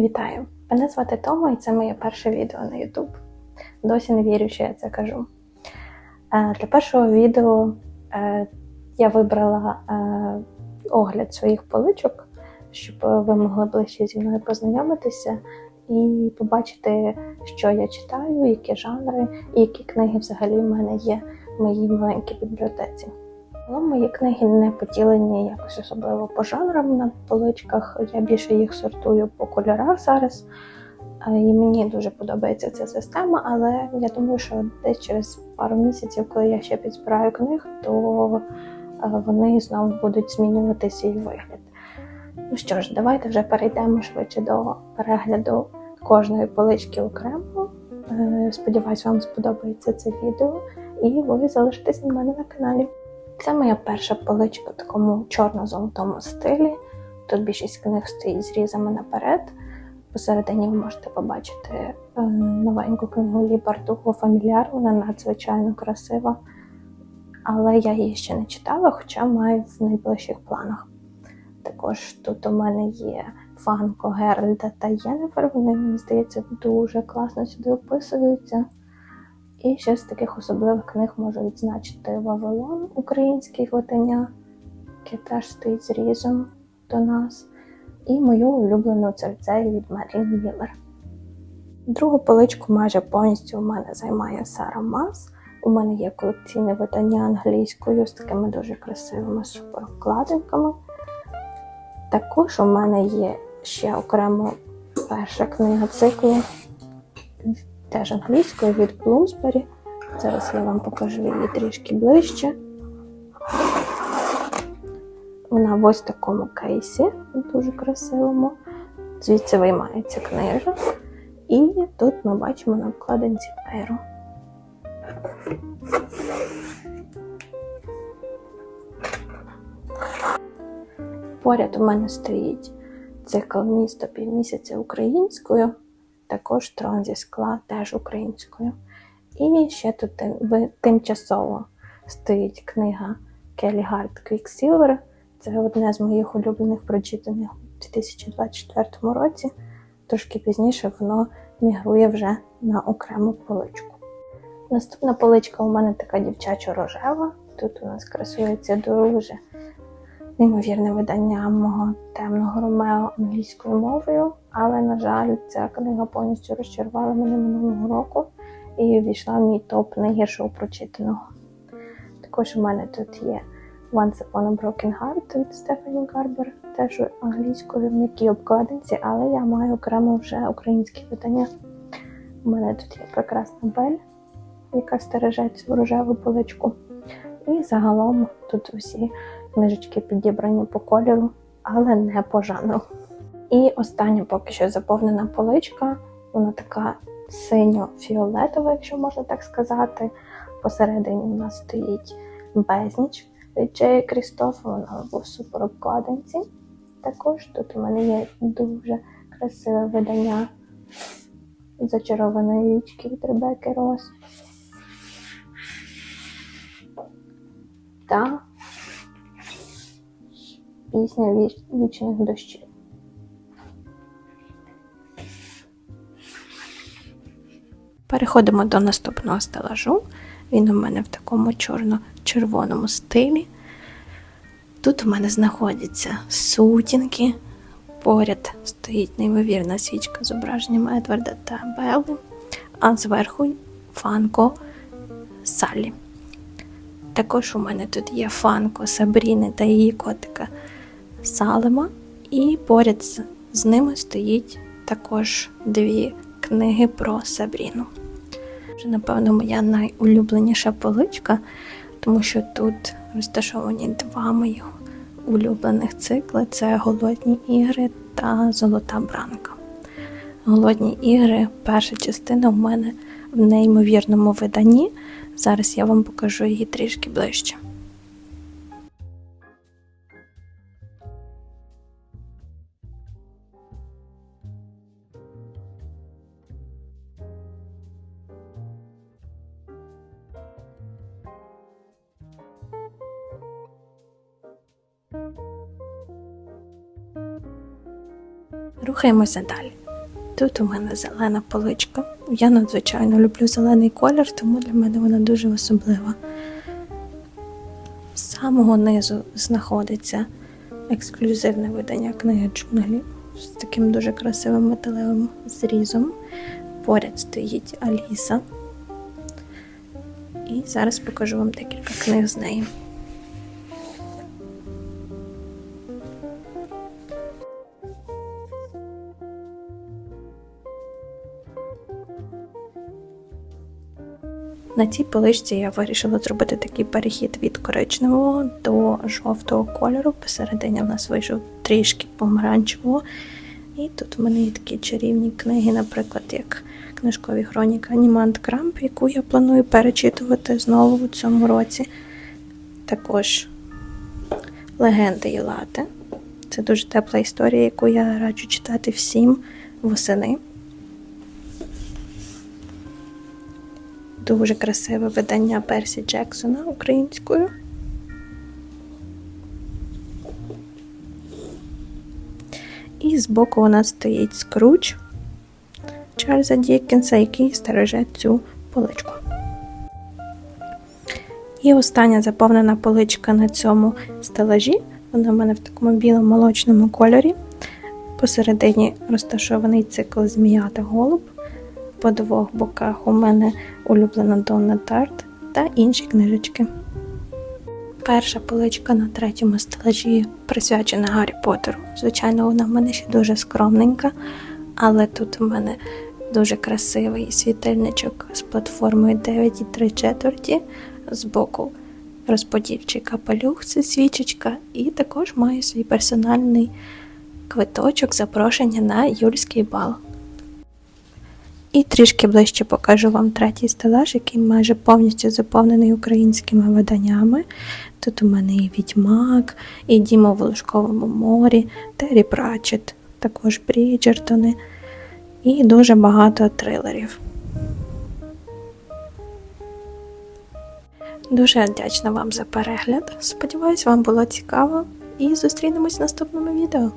Вітаю! Мене звати Тома і це моє перше відео на YouTube. Досі не вірю, що я це кажу. Е, Для першого відео е, я вибрала е, огляд своїх поличок, щоб ви могли ближче зі мною познайомитися і побачити, що я читаю, які жанри і які книги взагалі в мене є в моїй маленькій бібліотеці. Ну, мої книги не поділені якось особливо по жанрам на поличках. Я більше їх сортую по кольорах зараз. Е, І мені дуже подобається ця система, але я думаю, що десь через пару місяців, коли я ще підзбираю книг, то е, вони знову будуть змінювати свій вигляд. Ну що ж, давайте вже перейдемо швидше до перегляду кожної полички окремо. Е, Сподіваюсь, вам сподобається це відео, і ви залишитесь на мене на каналі. Це моя перша поличка в такому чорно-золотому стилі. Тут більшість книг стоїть з різами наперед. Посередині ви можете побачити е, новеньку книгу Лі Бардуго Фамільяр. Вона надзвичайно красива, але я її ще не читала, хоча маю в найближчих планах. Також тут у мене є Фанко, Геральда та Єнефер. Вони, мені здається, дуже класно сюди описуються. І ще з таких особливих книг можу відзначити Вавилон, український видання, яке теж стоїть зрізом до нас, і мою улюблену церцею від Мерлін Міллер. Другу поличку майже повністю у мене займає Сара Мас. У мене є колекційне видання англійською з такими дуже красивими супервкладинками. Також у мене є ще окремо перша книга циклу теж англійською від Bloomsbury. Зараз я вам покажу її трішки ближче. Вона в ось такому кейсі, дуже красивому. Звідси виймається книжок. І тут ми бачимо на обкладинці перу. Поряд у мене стоїть цикл місто півмісяця українською також трон зі скла, теж українською. І ще тут тимчасово стоїть книга Келі Гард Квіксілвер. Це одне з моїх улюблених прочитаних у 2024 році. Трошки пізніше воно мігрує вже на окрему поличку. Наступна поличка у мене така дівчачо-рожева. Тут у нас красується дуже неймовірне видання мого темного Ромео англійською мовою, але, на жаль, ця книга повністю розчарувала мене минулого року і ввійшла в мій топ найгіршого прочитаного. Також у мене тут є Once Upon a Broken Heart від Стефані Гарбер, теж англійською в м'якій обкладинці, але я маю окремо вже українське видання. У мене тут є прекрасна Бель, яка стереже цю рожеву поличку. І загалом тут усі книжечки підібрані по кольору, але не по жанру. І остання поки що заповнена поличка, вона така синьо-фіолетова, якщо можна так сказати. Посередині у нас стоїть безніч від Джея Крістофа, вона в супер обкладинці. Також тут у мене є дуже красиве видання зачарованої річки від Ребекки Рос. Та пісня віч... вічних дощів. Переходимо до наступного стелажу. Він у мене в такому чорно-червоному стилі. Тут у мене знаходяться сутінки. Поряд стоїть неймовірна свічка з зображенням Едварда та Белли, а зверху фанко Саллі. Також у мене тут є фанко Сабріни та її котика Салема, і поряд з, з ними стоїть також дві книги про Сабріну. Вже, напевно, моя найулюбленіша поличка, тому що тут розташовані два моїх улюблених цикли: це Голодні ігри та Золота Бранка. Голодні ігри, перша частина в мене в неймовірному виданні. Зараз я вам покажу її трішки ближче. Рухаємося далі. Тут у мене зелена поличка. Я надзвичайно люблю зелений колір, тому для мене вона дуже особлива. З самого низу знаходиться ексклюзивне видання книги джунглі з таким дуже красивим металевим зрізом. Поряд стоїть Аліса. І зараз покажу вам декілька книг з неї. На цій поличці я вирішила зробити такий перехід від коричневого до жовтого кольору. Посередині в нас вийшов трішки помаранчевого. І тут в мене є такі чарівні книги, наприклад, як книжкові хроніки Анімант Крамп, яку я планую перечитувати знову у цьому році. Також Легенди Єлати. Це дуже тепла історія, яку я раджу читати всім восени. Дуже красиве видання Персі Джексона українською. І збоку у нас стоїть скруч Чарльза Діккенса, який стереже цю поличку. І остання заповнена поличка на цьому стелажі. Вона в мене в такому біло-молочному кольорі. Посередині розташований цикл Змія та Голуб. По двох боках у мене улюблена Донна Тарт та інші книжечки. Перша поличка на третьому стелажі присвячена Гаррі Поттеру. Звичайно, вона в мене ще дуже скромненька, але тут у мене дуже красивий світильничок з платформою 9,3 четверті. Збоку розподільчий капелюх, це свічечка, і також маю свій персональний квиточок запрошення на юльський бал. І трішки ближче покажу вам третій стелаж, який майже повністю заповнений українськими виданнями. Тут у мене і Відьмак, і Діма в Волошковому морі, Террі Пратчет, також Бріджертони і дуже багато трилерів. Дуже вдячна вам за перегляд. Сподіваюсь, вам було цікаво і зустрінемось в наступному відео.